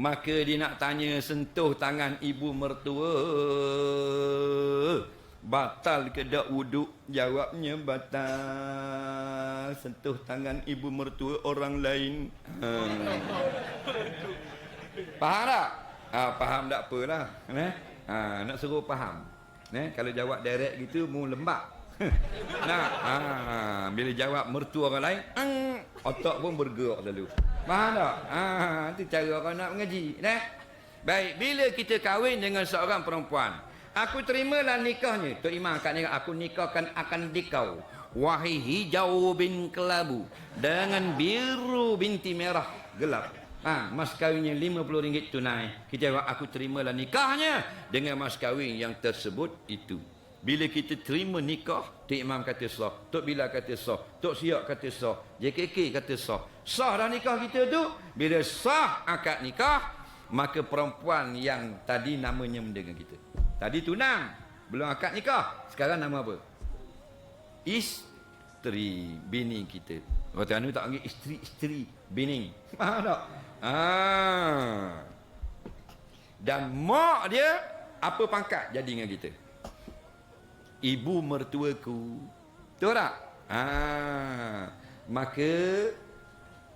Maka dia nak tanya sentuh tangan ibu mertua. Batal ke tak wuduk? Jawabnya batal. Sentuh tangan ibu mertua orang lain. Ha. Faham tak? Ha, faham tak apalah. Eh? Ha, nak suruh faham. Eh? Kalau jawab direct gitu, mu lembab. nah, ha, bila jawab mertua orang lain, otak pun bergerak selalu. Faham tak? Ha, itu cara orang nak mengaji. Eh? Baik, bila kita kahwin dengan seorang perempuan, aku terimalah nikahnya. Tok Imam kat ni, aku nikahkan akan dikau. Wahai hijau bin kelabu dengan biru binti merah gelap. Ha, mas kahwinnya RM50 tunai. Kita aku terimalah nikahnya dengan mas kahwin yang tersebut itu. Bila kita terima nikah, Tok Imam kata sah. Tok Bila kata sah. Tok Siak kata sah. JKK kata sah. Sah dah nikah kita tu. Bila sah akad nikah, maka perempuan yang tadi namanya dengan kita. Tadi tunang. Belum akad nikah. Sekarang nama apa? Isteri bini kita. Kata anu tak panggil isteri-isteri bini. Faham tak? Ah. Dan mak dia apa pangkat jadi dengan kita? Ibu mertuaku. Betul tak? Ah. Maka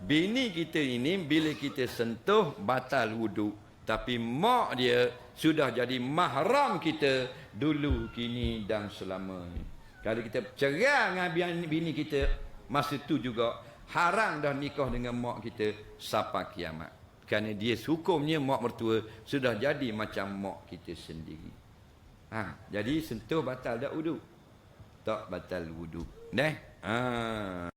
bini kita ini bila kita sentuh batal wuduk. Tapi mak dia sudah jadi mahram kita dulu, kini dan selamanya. Kalau kita cerai dengan bini kita masa tu juga haram dah nikah dengan mak kita sampai kiamat. Kerana dia hukumnya mak mertua sudah jadi macam mak kita sendiri. Ha, jadi sentuh batal tak wuduk? Tak batal wuduk. Neh? Ha.